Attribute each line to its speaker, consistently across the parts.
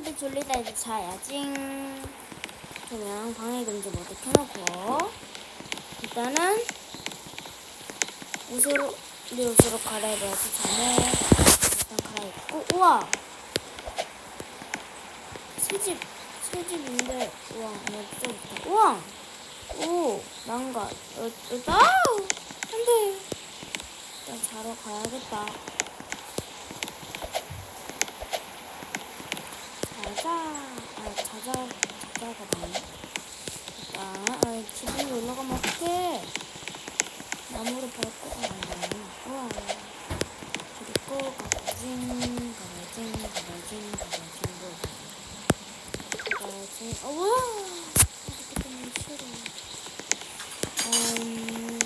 Speaker 1: 이제 졸리다 이제 자야지. 조명 방해 금지 모두 켜놓고. 일단은 옷으로 내 옷으로 갈아입어야지 잠에 일단 갈아입고. 우와! 새집 새집인데 우와 너무 좋다. 우와! 오 난가. 어, 일단 아우! 안돼. 일단 자러 가야겠다 자자 아 자자 맞네. 일단 아 집에 올라가면 어떡해? 나무를 밟고 가는 우와 그리고 가봐진 가봐진 가봐진 가봐진 어 우와! 어떻게 때문에 싫어. 음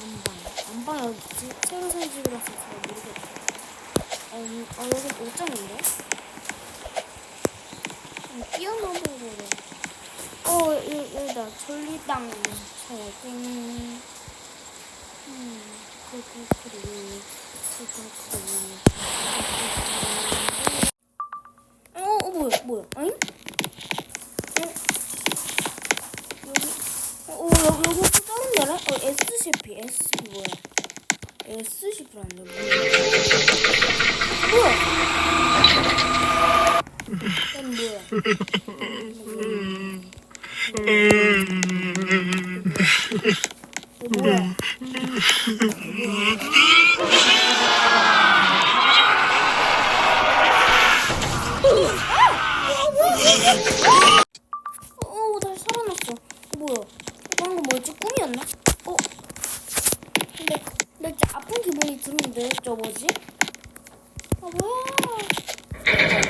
Speaker 1: 안방 안방이 어디지? 새로 산 집이라서 잘 모르겠어 음, 어 여기 옷장인데? 음, 뛰어넘은 거래 어 여기, 여기다 졸리땅 찾아진 음, 쿠쿠쿠리, 쿠쿠쿠리. 어, 어, 뭐야, 뭐야, 아잉? 어? 여기, 어, 어, 여기, 여기 또 다른 데네? 어, SCP, SCP 뭐야? SCP라는데, 뭐야? 뭐야? 얘는 뭐야? 어, 다시 살아났어. 어, 뭐야? 방금 뭐였지? 꿈이었나? 어? 근데, 근데 진짜 아픈 기분이 드는데, 저 뭐지? 아, 뭐야?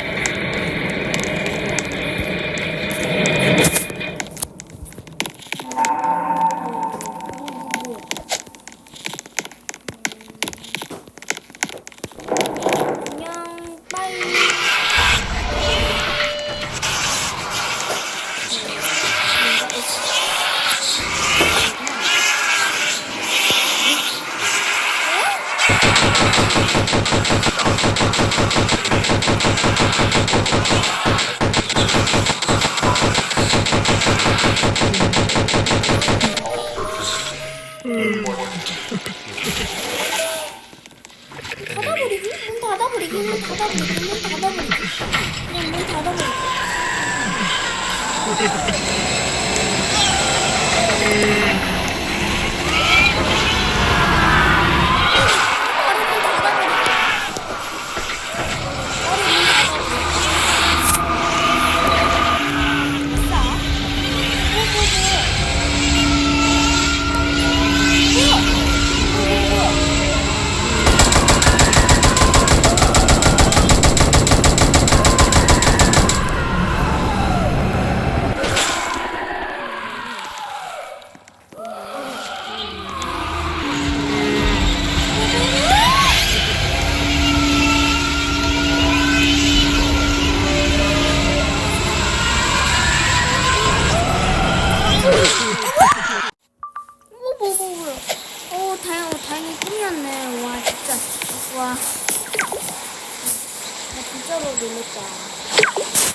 Speaker 1: 닫아버리기? 문 닫아버리기? 문 닫아버리기? 문 닫아버리기? 그냥 문 닫아버리기? 뭐, 뭐, 뭐, 뭐. 어, 다행, 어, 다행히 꿈이었네. 와, 진짜. 와. 나 진짜로 놀랬다.